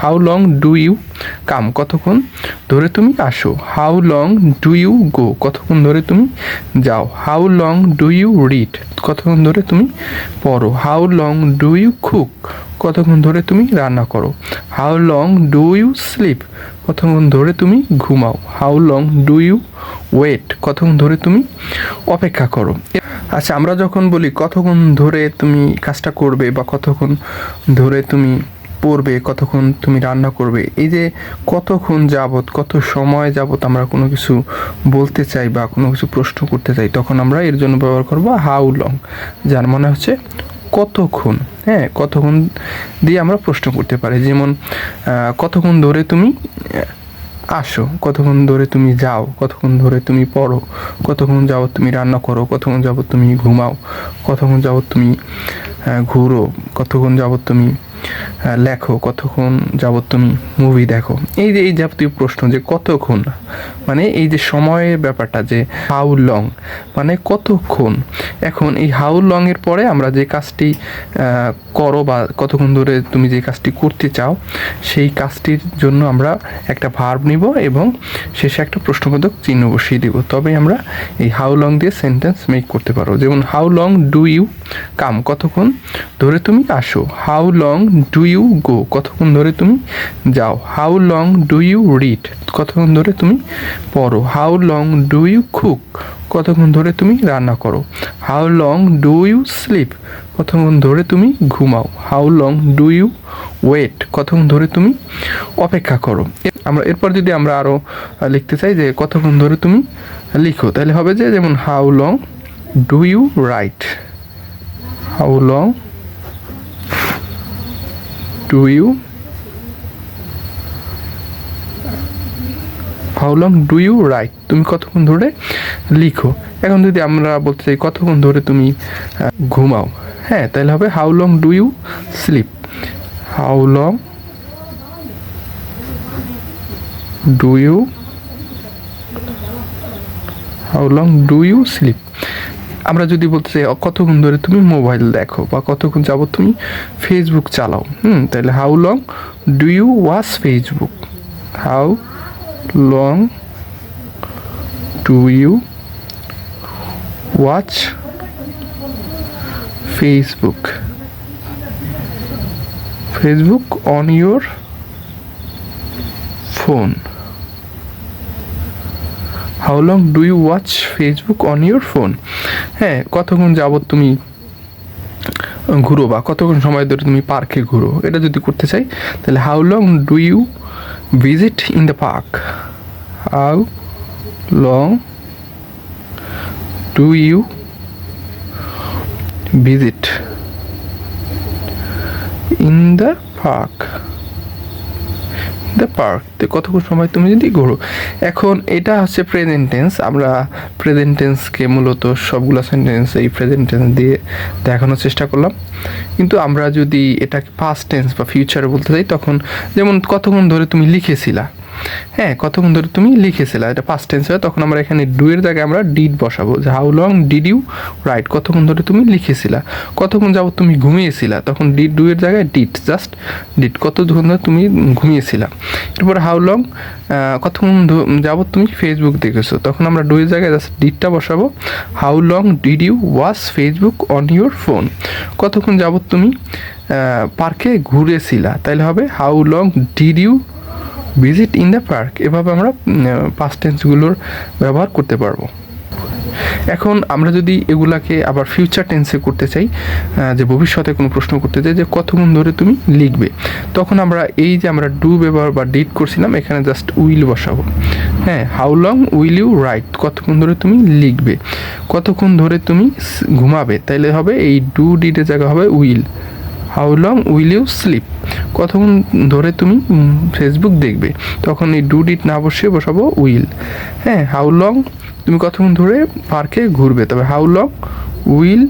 How long do you come কতক্ষণ ধরে তুমি আসো? How long do you go কতক্ষণ ধরে তুমি যাও? How long do you read কতক্ষণ ধরে তুমি পড়ো? How long do you cook কতক্ষণ ধরে তুমি রান্না করো? How long do you sleep কতক্ষণ ধরে তুমি ঘুমাও? How long do you wait কতক্ষণ ধরে তুমি অপেক্ষা করো? আচ্ছা আমরা যখন বলি কতক্ষণ ধরে তুমি কাজটা করবে বা কতক্ষণ ধরে তুমি পড়বে, কতক্ষণ তুমি রান্না করবে, এই যে কতক্ষণ যাবত কত সময় যাবত আমরা কোনো কিছু বলতে চাই বা কোনো কিছু প্রশ্ন করতে চাই, তখন আমরা এর জন্য ব্যবহার করব হাউ লং, যার মানে হচ্ছে কতক্ষণ হ্যাঁ কতক্ষণ দিয়ে আমরা প্রশ্ন করতে পারি। যেমন কতক্ষণ ধরে তুমি আসো, কতক্ষণ ধরে তুমি যাও, কতক্ষণ ধরে তুমি পড়ো, কতক্ষণ যাবত তুমি রান্না করো, কতক্ষণ যাবত তুমি ঘুমাও, কতক্ষণ যাবত তুমি ঘুরো, কতক্ষণ যাবত তুমি লেখো, কতক্ষণ যাবত তুমি মুভি দেখো। এই যে এই যাবতীয় প্রশ্ন যে কতক্ষণ মানে এই যে সময়ের ব্যাপারটা যে হাউ লং মানে কতক্ষণ? এখন এই হাউ লং এর পরে আমরা যে কাজটি করো বা কতক্ষণ ধরে তুমি যে কাজটি করতে চাও, সেই কাজটির জন্য আমরা একটা ভার্ব নিব এবং শেষে একটা প্রশ্নবোধক চিহ্ন বসিয়ে দিব। তবে আমরা এই হাউ লং দিয়ে সেন্টেন্স মেক করতে পারো যেমন how long do you come, কতক্ষণ ধরে তুমি আসো? How long do you go কতক্ষণ ধরে তুমি যাও? How long do you read কতক্ষণ ধরে তুমি পড়ো? How long do you cook কতক্ষণ ধরে তুমি রান্না করো? How long do you sleep কতক্ষণ ধরে তুমি ঘুমাও? How long do you wait কতক্ষণ ধরে তুমি অপেক্ষা করো? আমরা, এরপর যদি আমরা আরও লিখতে চাই যে কতক্ষণ ধরে তুমি লিখো, তাহলে হবে যে যেমন how long do you write how long do you how long do you write তুমি কতক্ষণ ধরে লিখো? এখন যদি আমরা বলতে চাই কতক্ষণ ধরে তুমি ঘুমাও? হ্যাঁ তাহলে হবে how long do you sleep how long do you how long do you sleep আমরা যদি বলতে চাই, কতক্ষণ ধরে তুমি মোবাইল দেখো বা কতক্ষণ যাবত তুমি ফেসবুক চালাও? হুম, তাহলে how long do you watch Facebook how long do you watch Facebook Facebook on your phone how long do you watch Facebook on your phone হ্যাঁ কতক্ষণ যাবত তুমি ঘুরো বা কতক্ষণ সময় ধরে তুমি পার্কে ঘুরো? এটা যদি করতে চাই, তাহলে how long do you visit in the park how long do you visit in the park the park তো কতক্ষণ সময় তুমি যদি ঘোরো। এখন এটা হচ্ছে প্রেজেন্টেন্স আমরা প্রেজেন্টেন্সকে মূলত সবগুলো সেন্টেন্স এই প্রেজেন্টেন্স দিয়ে দেখানোর চেষ্টা করলাম। কিন্তু আমরা যদি এটাকে পাস্ট টেন্স বা ফিউচারে বলতে চাই তখন যেমন কতক্ষণ ধরে তুমি লিখেছিলা হ্যাঁ কতক্ষণ ধরে তুমি লিখেছিলা, এটা পাস্ট টেন্স হয়, তখন আমরা এখানে ডু এর জায়গায় আমরা ডিড বসাবো, যে how long did you write কতক্ষণ ধরে তুমি লিখেছিলা, কতক্ষণ যাবত তুমি ঘুমিয়েছিলা? তখন ডিড ডু এর জায়গায় ডিড জাস্ট ডিড কতক্ষণ ধরে তুমি ঘুমিয়েছিলা? এরপর হাউ লং কতক্ষণ যাবত তুমি ফেসবুক দেখেছ? তখন আমরা ডু এর জায়গায় জাস্ট ডিডটা বসাবো how long did you watch Facebook on your phone কতক্ষণ যাবত তুমি পার্কে ঘুরেছিলা? তাইলে হবে how long did you visit in the park এভাবে আমরা পাস্ট টেন্সগুলোর ব্যবহার করতে পারব। এখন আমরা যদি এগুলাকে আবার ফিউচার টেন্সে করতে চাই যে ভবিষ্যতে কোনো প্রশ্ন করতে চাই, যে কতক্ষণ ধরে তুমি লিখবে, তখন আমরা এই যে আমরা ডু ব্যবহার বা ডিট করছিলাম, এখানে জাস্ট উইল বসাবো। হ্যাঁ how long will you write কতক্ষণ ধরে তুমি লিখবে? কতক্ষণ ধরে তুমি ঘুমাবে? তাইলে হবে এই ডু ডিটের জায়গা হবে will how long will you sleep কতক্ষণ ধরে তুমি ফেসবুক দেখবে? তখন এই ডু ডিট না বসিয়ে বসাবো উইল হ্যাঁ হাউ লং তুমি কতক্ষণ ধরে পার্কে ঘুরবে? তবে how long will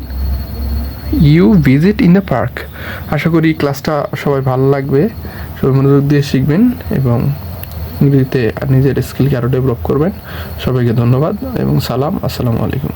you visit in the park আশা করি ক্লাসটা সবাই ভালো লাগবে। সবাই মনোযোগ দিয়ে শিখবেন এবং ইংরেজিতে নিজের স্কিলকে আরও ডেভেলপ করবেন। সবাইকে ধন্যবাদ এবং সালাম। আসসালামু আলাইকুম।